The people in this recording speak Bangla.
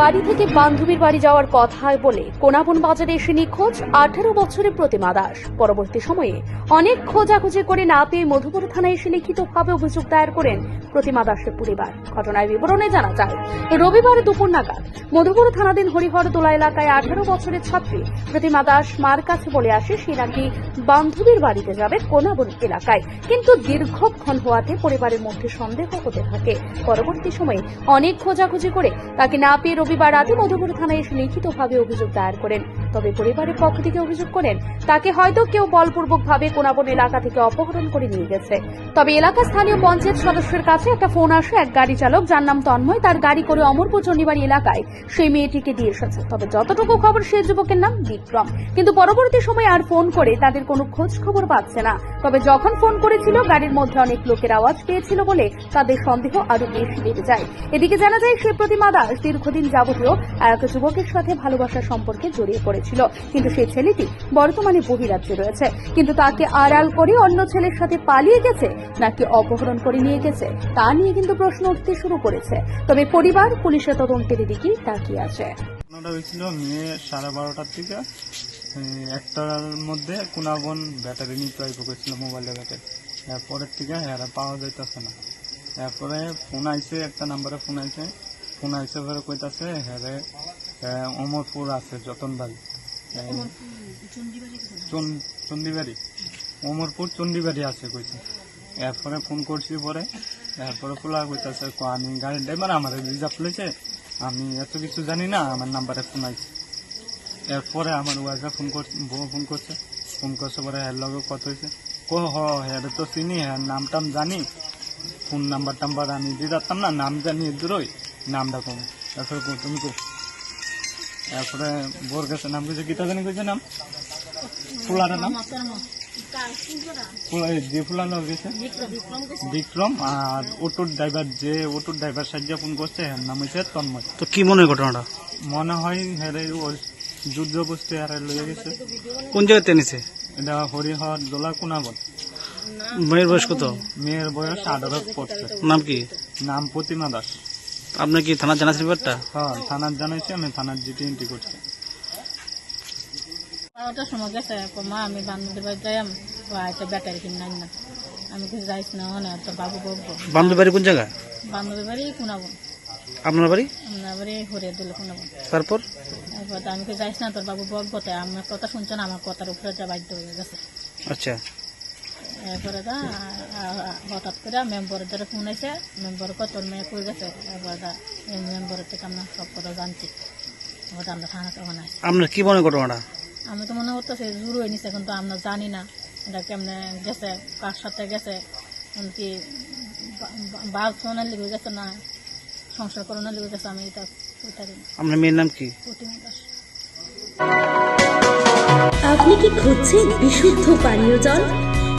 বাড়ি থেকে বান্ধবীর বাড়ি যাওয়ার কথা বলে কোনাবন বাজারে এসে নিখোঁজ, আঠারো বছরের প্রতিমা দাস। পরবর্তী সময়ে অনেক খোঁজাখুঁজি করে না পেয়ে মধুপুর থানায় এসে লিখিতভাবে অভিযোগ দায়ের করেন প্রতিমা দাসের পরিবার। ঘটনার বিবরণে জানা যায়, রবিবার দুপুর নাগাদ মধুপুর থানাধীন হরিহর দোলা এলাকায় আঠারো বছরের ছাত্রী প্রতিমা দাস মার কাছে বলে আসে সে নাকি বান্ধবীর বাড়িতে যাবে কোনাবন এলাকায়। কিন্তু দীর্ঘক্ষণ হওয়াতে পরিবারের মধ্যে সন্দেহ হতে থাকে। পরবর্তী সময়ে অনেক খোঁজাখুঁজি করে তাকে না পেয়ে রবিবার রাতে মধুপুর থানায় এসে লিখিতভাবে অভিযোগ দায়ের করেন। তবে পরিবারের পক্ষ থেকে অভিযোগ করেন, তাকে হয়তো কেউ বলপূর্বকভাবে কোনাবন এলাকা থেকে অপহরণ করে নিয়ে গেছে। তবে এলাকার স্থানীয় পঞ্চায়েত সদস্যের কাছে একটা ফোন আসে, এক গাড়ি চালক যার নাম তন্ময়, তার গাড়ি করে অমরপুর চণ্ডীবাড়ি এলাকায় সেই মেয়েটিকে দিয়ে এসেছে। তবে যতটুকু খবর সেই যুবকের নাম বিক্রম। কিন্তু পরবর্তী সময় আর ফোন করে তাদের কোনো খোঁজ খবর পাচ্ছে না। তবে যখন ফোন করেছিল, গাড়ির মধ্যে অনেক লোকের আওয়াজ পেয়েছিল বলে তাদের সন্দেহ আরও বেশি বেড়ে যায়। এদিকে জানা যায় সেই প্রতিমা দাস দীর্ঘদিন যাবতীয় এক যুবকের সাথে ভালোবাসার সম্পর্কে জড়িয়ে পড়েছিল। কিন্তু সেই ছেলেটি বর্তমানে বহিরাজ্যে রয়েছে। কিন্তু তাকে আড়াল করে অন্য ছেলের সাথে পালিয়ে গেছে নাকি অপহরণ করে নিয়ে গেছে, তা নিয়ে কিন্তু প্রশ্ন উঠতে শুরু করেছে। তবে পরিবার, পুলিশের তদন্তের দিকে তাকিয়ে আছে। মেয়ে সাড়ে বারোটার একটার মধ্যে কুনাবন ব্যাটারি নিতে আইব করেছিল মোবাইলের ব্যাটারি এরপরের থেকে হ্যাঁ পাওয়া যাইতেছে না। এরপরে ফোন আইছে, একটা নাম্বারে ফোন আইছে। ফোন আইসে পরে কইতাছে হ্যারে অমরপুর আছে যতনবাড়ি এই, চণ্ডীবাড়ি অমরপুর চণ্ডীবাড়ি আছে কইছে এরপরে ফোন করছি পরে এরপরে খোলা কইতাছে আমি গাড়ির ড্রাইভার আমার রিজার্ভ লইছে আমি এত কিছু জানি না আমার নাম্বারে ফোন আইছে এরপরে আমার ওয়াইফে ফোন কর বউ ফোন করছে ফোন করছে পরে হ্যার লগে কত হয়েছে কো হ হ্যাঁ তো চিনি হ্যাঁ নাম টাম জানি। ফোন নাম্বার টাম্বার আমি দিয়ে যাতাম না নাম জানি দূরই নামটা কম। তারপরে তুমি তারপরে বোর কাছে নাম কইছে গীতা জানি কইছে নাম? ফুলার নাম? ফুলা যে ফুলানো গেছে বিক্রম। আর অটোর ড্রাইভার যে অটোর ড্রাইভার সাহায্য ফোন করছে এর নাম হচ্ছে তন্ময়। তো কি মনে হয় ঘটনাটা? মনে হয় হেরে যুদ্ধ বস্তু হারে লয়ে গেছে। কোন জায়গাতে এনেছে? এটা হরিহর দোলা কুনাবন মেয়ের বয়স কত? মেয়ের বয়স আঠারো পড়ছে নাম কি? নাম প্রতিমা দাস। আপনার কি থানা জানাচ্ছেন ব্যাপারটা হ্যাঁ থানার জানাইছি আমি থানার জিটি এন্ট্রি করছি ওটার সময় গেছে কো মা আমি বান্ধবীর বাড়ি যাই আইটা ব্যাটারি কিনে নাই না আমি কিছু যাইস না মানে তো বাবু বকবো বান্ধবী বাড়ি কোন জায়গা বান্ধবীর বাড়ি কুনাবো আপনার বাড়ি আপনার বাড়ি হরিয়া দিলে কুনাবো তারপর এরপর তো আমি কিছু যাইস না তোর বাবু বকবো তাই আমার কথা শুনছে না আমার কথার উপরে যা বাধ্য হয়ে গেছে আচ্ছা এরপরে দা হঠাৎ করে মেম্বরের দ্বারা ফোন আইছে মেম্বর কত মেয়ে কই গেছে? এরপর দা এই মেম্বরের থেকে আমরা সব কথা জানছি। এবার আমরা থানা তখন আসি। আপনার কি মনে হয় ঘটনাটা? আমি তো মনে করতেছি জুর হয়ে নিছে কিন্তু আমরা জানি না এটা কেমনে গেছে কার সাথে গেছে এমনকি বাঘ ফোনের লিখে গেছে না সংসার করানোর লিখে গেছে আমি এটা আপনার মেয়ের নাম কি? প্রতিমা দাস। আপনি কি খুঁজছেন বিশুদ্ধ পানীয় জল?